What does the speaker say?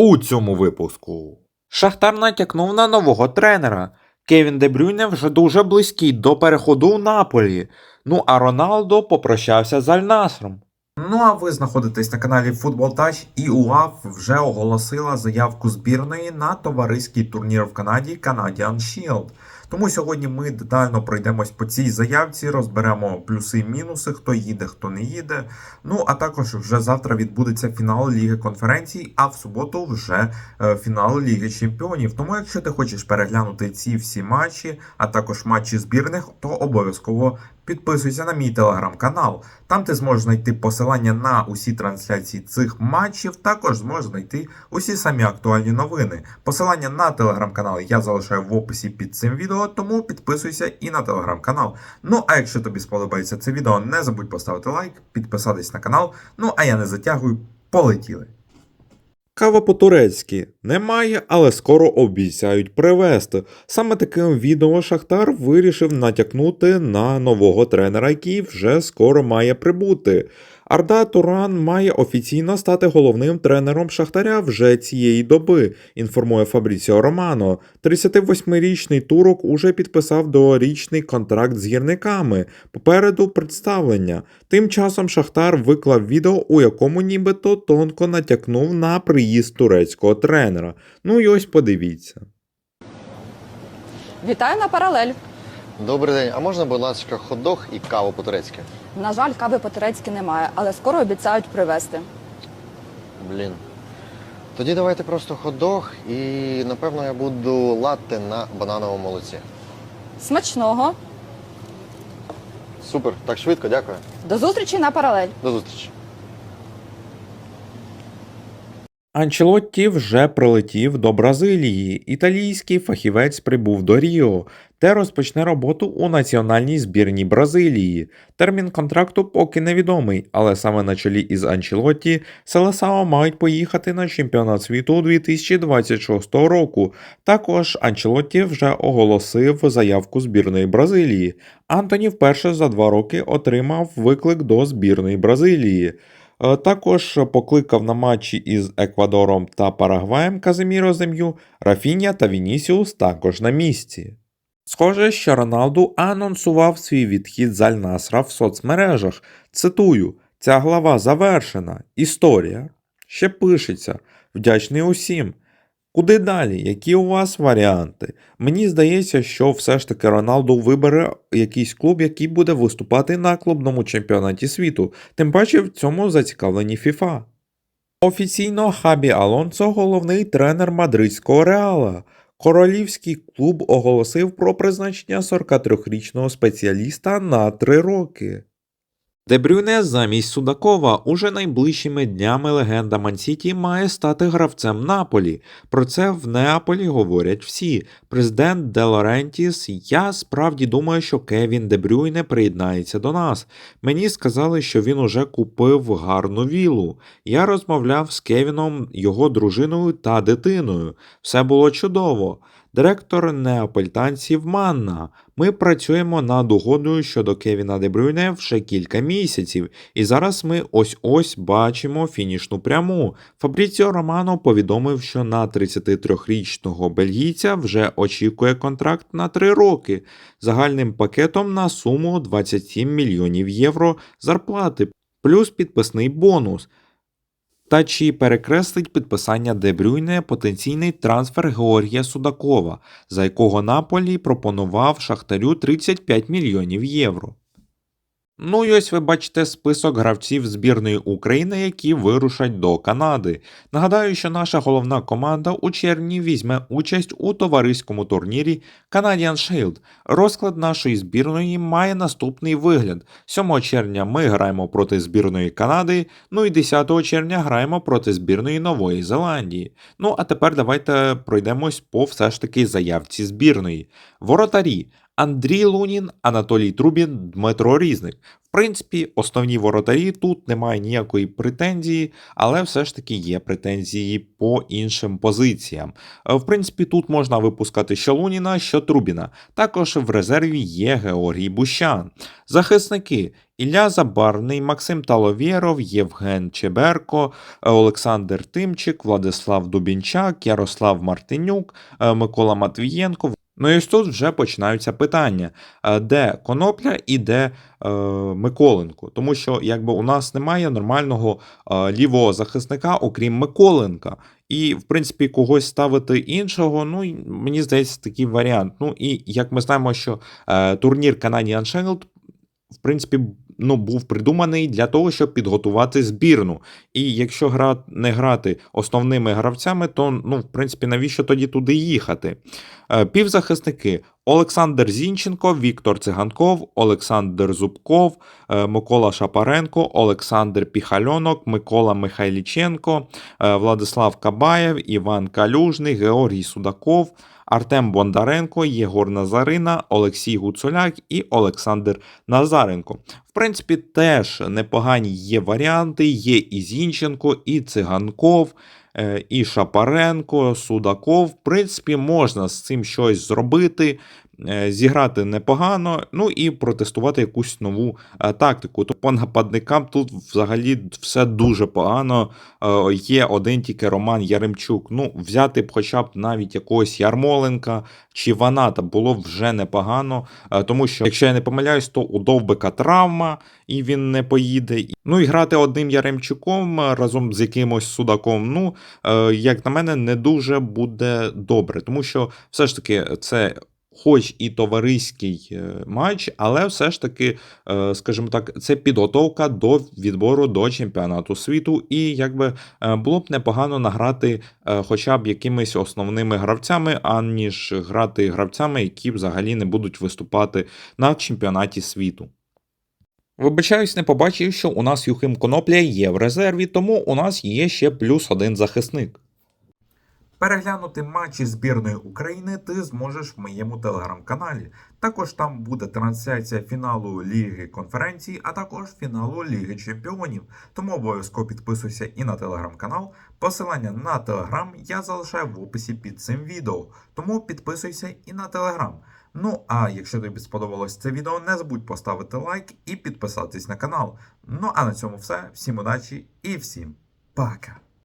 У цьому випуску. Шахтар натякнув на нового тренера. Кевін Дебрюйне вже дуже близький до переходу у Наполі. Ну а Роналдо попрощався з Аль-Насром. Ну а ви знаходитесь на каналі Football Touch і УАФ вже оголосила заявку збірної на товариський турнір в Канаді Canadian Shield. Тому сьогодні ми детально пройдемось по цій заявці, розберемо плюси і мінуси, хто їде, хто не їде. Ну а також вже завтра відбудеться фінал Ліги конференцій, а в суботу вже е, фінал Ліги Чемпіонів. Тому, якщо ти хочеш переглянути ці всі матчі, а також матчі збірних, то обов'язково підписуйся на мій телеграм-канал. Там ти зможеш знайти посилання на усі трансляції цих матчів. Також зможеш знайти усі самі актуальні новини. Посилання на телеграм-канал я залишаю в описі під цим відео, тому підписуйся і на телеграм-канал. Ну а якщо тобі сподобається це відео, не забудь поставити лайк, підписатись на канал. Ну а я не затягую, полетіли. Кава по-турецьки немає, але скоро обіцяють привезти. Саме таким відео Шахтар вирішив натякнути на нового тренера, який вже скоро має прибути. Арда Туран має офіційно стати головним тренером Шахтаря вже цієї доби, інформує Фабріціо Романо. 38-річний турок уже підписав дорічний контракт з гірниками. Попереду представлення. Тим часом Шахтар виклав відео, у якому нібито тонко натякнув на приїзд турецького тренера. Ну і ось подивіться. Вітаю на паралель. Добрий день, а можна, будь ласка, хот-дог і каву по-турецьки? На жаль, кави по-турецьки немає, але скоро обіцяють привезти. Блін. Тоді давайте просто хот-дог і, напевно, я буду латте на банановому молоці. Смачного. Супер, так швидко, дякую. До зустрічі на паралель. До зустрічі. Анчелотті вже прилетів до Бразилії. Італійський фахівець прибув до Ріо, де розпочне роботу у національній збірній Бразилії. Термін контракту поки невідомий, але саме на чолі із Анчелотті Селесао мають поїхати на чемпіонат світу 2026 року. Також Анчелотті вже оголосив заявку збірної Бразилії. Антоні вперше за два роки отримав виклик до збірної Бразилії. Е, Також покликав на матчі із Еквадором та Парагваєм Казиміро Зем'ю, Рафіня та Вінісіус також на місці. Схоже, що Роналду анонсував свій відхід з Аль-Насра в соцмережах. Цитую: ця глава завершена. Історія. Ще пишеться. Вдячний усім. Куди далі? Які у вас варіанти? Мені здається, що все ж таки Роналду вибере якийсь клуб, який буде виступати на клубному чемпіонаті світу. Тим паче в цьому зацікавлені ФІФА. Офіційно Хабі Алонсо головний тренер мадридського Реала. Королівський клуб оголосив про призначення 43-річного спеціаліста на 3 роки. Дебрюне замість Судакова уже найближчими днями легенда Мансіті має стати гравцем Наполі. Про це в Неаполі говорять всі. Президент Де Лорентіс, я справді думаю, що Кевін Дебрюйне приєднається до нас. Мені сказали, що він уже купив гарну вілу. Я розмовляв з Кевіном, його дружиною та дитиною. Все було чудово. Директор неаполітанців Манна. Ми працюємо над угодою щодо Кевіна Дебрюйне вже кілька місяців, і зараз ми ось-ось бачимо фінішну пряму. Фабріціо Романо повідомив, що на 33-річного бельгійця вже очікує контракт на 3 роки загальним пакетом на суму 27 мільйонів євро зарплати, плюс підписний бонус. Та чи перекреслить підписання Дебрюйне потенційний трансфер Георгія Судакова, за якого Наполі пропонував Шахтарю 35 мільйонів євро. Ну і ось ви бачите список гравців збірної України, які вирушать до Канади. Нагадаю, що наша головна команда у червні візьме участь у товариському турнірі Canadian Shield. Розклад нашої збірної має наступний вигляд: 7 червня ми граємо проти збірної Канади, ну і 10 червня граємо проти збірної Нової Зеландії. Ну а тепер давайте пройдемось по все ж таки заявці збірної. Воротарі Андрій Лунін, Анатолій Трубін, Дмитро Різник. В принципі, основні воротарі тут немає ніякої претензії, але все ж таки є претензії по іншим позиціям. Е, В принципі, тут можна випускати що Луніна, що Трубіна. Також в резерві є Георгій Бущан. Захисники Ілля Забарний, Максим Таловєров, Євген Чеберко, е, Олександр Тимчик, Владислав Дубінчак, Ярослав Мартинюк, е, Микола Матвієнко. Ну і ось тут вже починаються питання, е, де Конопля і де е, Миколенко. Тому що якби у нас немає нормального е, лівого захисника, окрім Миколенка. І, в принципі, когось ставити іншого, ну мені здається, такий варіант. Ну і як ми знаємо, що е, турнір Canadian Shield, в принципі, ну, був придуманий для того, щоб підготувати збірну. І якщо гра, не грати основними гравцями, то ну, в принципі, навіщо тоді туди їхати? Е, Півзахисники Олександр Зінченко, Віктор Циганков, Олександр Зубков, е, Микола Шапаренко, Олександр Піхальонок, Микола Михайліченко, е, Владислав Кабаєв, Іван Калюжний, Георгій Судаков, Артем Бондаренко, Єгор Назарина, Олексій Гуцуляк і Олександр Назаренко. В принципі, теж непогані є варіанти. Є і Зінченко, і Циганков, і Шапаренко, Судаков. В принципі, можна з цим щось зробити. е, Зіграти непогано, ну і протестувати якусь нову е, тактику. То по нападникам тут взагалі все дуже погано. Е, Є один тільки Роман Яремчук. Ну, взяти б хоча б навіть якогось Ярмоленка чи Ваната було б вже непогано. Е, Тому що, якщо я не помиляюсь, то у Довбика травма і він не поїде. Ну і грати одним Яремчуком е, разом з якимось судаком, ну, е, як на мене, не дуже буде добре. Тому що все ж таки це. Хоч і товариський е, матч, але все ж таки, е, скажімо так, це підготовка до відбору до чемпіонату світу, і якби е, було б непогано награти е, хоча б якимись основними гравцями, аніж грати гравцями, які взагалі не будуть виступати на чемпіонаті світу. Вибачаюсь, не побачив, що у нас Юхим Конопля є в резерві, тому у нас є ще плюс один захисник. Переглянути матчі збірної України ти зможеш в моєму телеграм-каналі. Також там буде трансляція фіналу Ліги конференцій, а також фіналу Ліги Чемпіонів. Тому обов'язково підписуйся і на телеграм-канал. Посилання на телеграм я залишаю в описі під цим відео. Тому підписуйся і на телеграм. Ну а якщо тобі сподобалось це відео, не забудь поставити лайк і підписатись на канал. Ну а на цьому все. Всім удачі і всім пока!